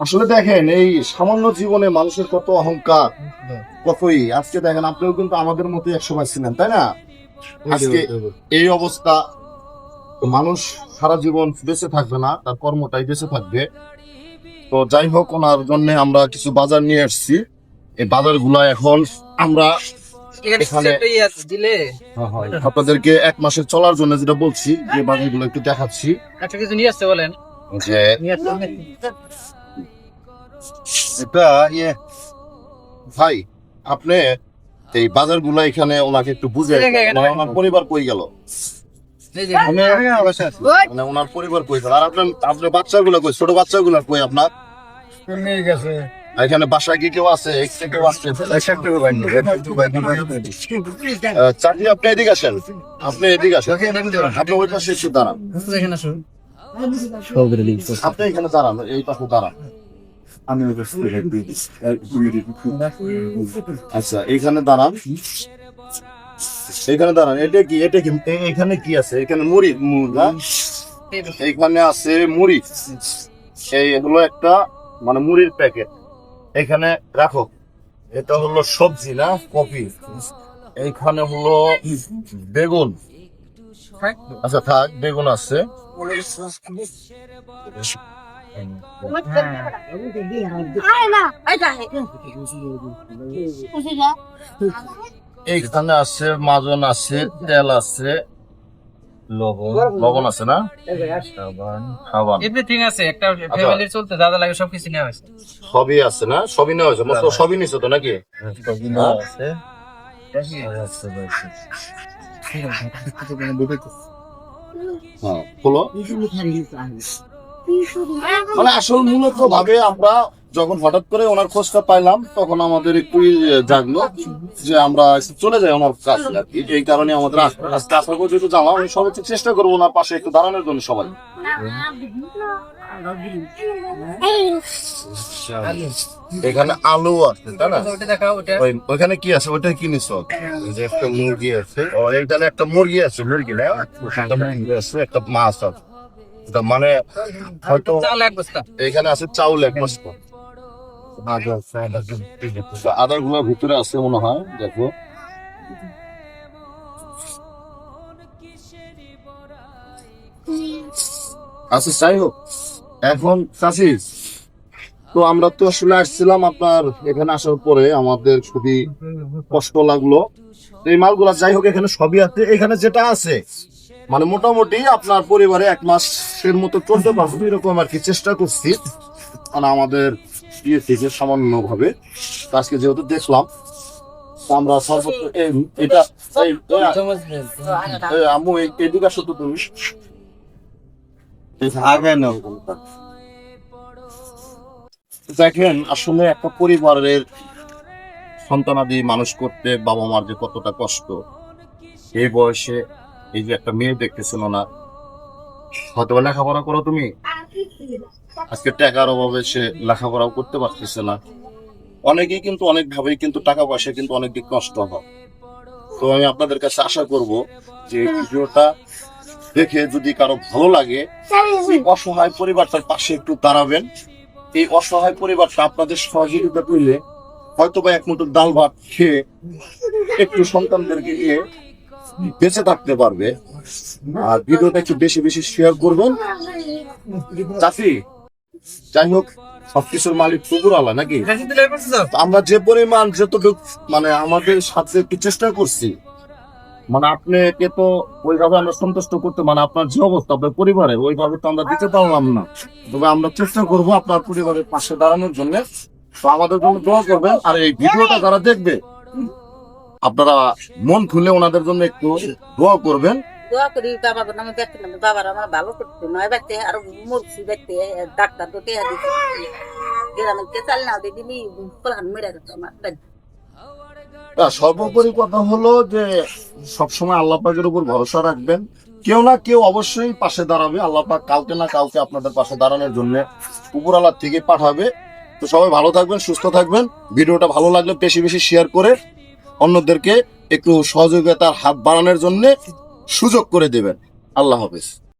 আসলে দেখেন এই সামান্য জীবনে মানুষের কত অহংকার কতই। আজকে দেখেন আপনিও কিন্তু আমাদের মতো এক সময় ছিলেন তাই না? আজকে এই অবস্থা মানুষ সারা জীবন বেঁচে থাকবে না তার কর্মটাই বেঁচে থাকবে। তো যাই হোক ওনার জন্য আমরা কিছু বাজার নিয়ে আসছি। এই বাজারগুলো এখন আমরা এখানে- দিলে। আপনাদেরকে এক মাসের চলার জন্য যেটা বলছি যে বাজারগুলো একটু দেখাচ্ছি। একটা কিছু নিয়ে আসতে বলেন। যে নিয়ে আসতে এটা ইয়ে ভাই আপনি এই বাজারগুলো এখানে ওনাকে একটু বুঝে মানে ওনার পরিবার কই গেল? মানে ওনার পরিবার কই আর আপনার আপনার বাচ্চাগুলো কই? ছোট বাচ্চাগুলো কই আপনার? গেছে। এখানে বাসায় কি কেউ আছে? কেউ আছে চাকরি আপনি এদিকে আসেন। আপনি এদিকে আসেন। আপনি ওই পাশে একটু দাঁড়ান। আপনি এখানে দাঁড়ান এই পাশে দাঁড়ান। আচ্ছা এখানে দাঁড়ান। এখানে দাঁড়ান এটা কি এটা কি এখানে কি আছে? এখানে মুড়ি এখানে আছে মুড়ি। এই হলো একটা মানে মুড়ির প্যাকেট। এখানে রাখো। এটা হলো সবজি না কপি। এইখানে হলো বেগুন। আচ্ছা থাক বেগুন আছে। এইখানে আছে মাজন আছে তেল আছে লবণ। লবণ আছে না? খাবার এভরিথিং আছে একটা ফ্যামিলির চলতে দাদা লাগে সবকিছু নেওয়া হয়েছে। সবই আছে না? সবই নেওয়া হয়েছে? মতো সবই নিছো তো নাকি? হ্যাঁ? হ্যাঁ হলো মানে আসল মূলত ভাবে আমরা যখন হঠাৎ করে ওনার খোঁজটা পাইলাম তখন আমাদের একটু জাগলো যে আমরা চলে যাই ওনার কাছে আর কি। এই কারণে আমাদের আজকে আশা করছি একটু জানলাম আমি চেষ্টা করব ওনার পাশে একটু দাঁড়ানোর জন্য সবাই। এখানে আলু আছে তাই না? ওটা দেখাও ওটা। ওই ওইখানে কি আছে? ওইটা কি নিছো? যে একটা মুরগি আছে। ও এখানে একটা মুরগি আছে মুরগি না? একটা মুরগি আছে একটা মাছ আছে। মানে হয়তো চাল এক বস্তা। এখানে আছে চাউল এক মাস আদারগুলো ভিতরে আছে মনে হয় দেখো। আচ্ছা যাই হোক এখন চাষি তো আমরা তো আসলে আসছিলাম আপনার এখানে আসার পরে আমাদের খুবই কষ্ট লাগল। এই মালগুলা যাই হোক এখানে সবই আছে। এখানে যেটা আছে মানে মোটামুটি আপনার পরিবারে এক মাসের মতো চলতে পারবে এরকম আর কি চেষ্টা করছি। মানে আমাদের ইয়ে থেকে সামান্য ভাবে আজকে যেহেতু দেখলাম আমরা সর্বোচ্চ এটা আম্মু এদিকে আসো তো তুমি। দেখেন আসলে একটা পরিবারের সন্তানাদি মানুষ করতে বাবা মার যে কতটা কষ্ট এই বয়সে এই যে একটা মেয়ে দেখতেছিল না। হয়তো লেখাপড়া করো তুমি। আজকে টাকার অভাবে সে লেখাপড়াও করতে পারতেছে না। অনেকেই কিন্তু অনেক ভাবেই কিন্তু টাকা পয়সা কিন্তু অনেক দিক নষ্ট হয়। তো আমি আপনাদের কাছে আশা করব যে ভিডিওটা দেখে যদি কারও ভালো লাগে অসহায় পরিবারটার পাশে একটু দাঁড়াবেন। এই অসহায় পরিবারটা আপনাদের সহযোগিতা করলে হয়তো বা এক মুঠো ডাল ভাত খেয়ে একটু সন্তানদেরকে নিয়ে বেঁচে থাকতে পারবে। আর ভিডিওটা একটু বেশি বেশি শেয়ার করবেন। চাষি যাই হোক, সবকিছুর মালিক পুকুর আলা নাকি? আমরা যে পরিমাণ যতটুকু মানে আমাদের সাথে একটু চেষ্টা করছি মানে আপনাকে তো ওইভাবে আমরা সন্তুষ্ট করতে মানে আপনার যে অবস্থা, আপনার পরিবারে, ওইভাবে তো আমরা দিতে পারলাম না। তবে আমরা চেষ্টা করব আপনার পরিবারের পাশে দাঁড়ানোর জন্য। তো আমাদের জন্য দোয়া করবেন, আর এই ভিডিওটা যারা দেখবে আপনারা মন খুলে ওনাদের জন্য একটু দোয়া করবেন। দোয়া করি বাবার নামে দেখছিলাম বাবার আমার ভালো করতে। নয় ব্যক্তি আর মরছি ব্যক্তি ডাক্তার তো টেয়া দিচ্ছে গ্রামের কে চাল না দিলি প্রাণ মেরে গেছে আমার। সর্বোপরি কথা হলো যে সবসময় আল্লাহ পাকের উপর ভরসা রাখবেন। কেউ না কেউ অবশ্যই পাশে দাঁড়াবে। আল্লাহ পাক কাউকে না কাউকে আপনাদের পাশে দাঁড়ানোর জন্য উপরালার থেকে পাঠাবে। তো সবাই ভালো থাকবেন সুস্থ থাকবেন। ভিডিওটা ভালো লাগলে বেশি বেশি শেয়ার করে অন্যদেরকে একটু সহযোগিতার হাত বাড়ানোর জন্য সুযোগ করে দেবেন। আল্লাহ হাফেজ।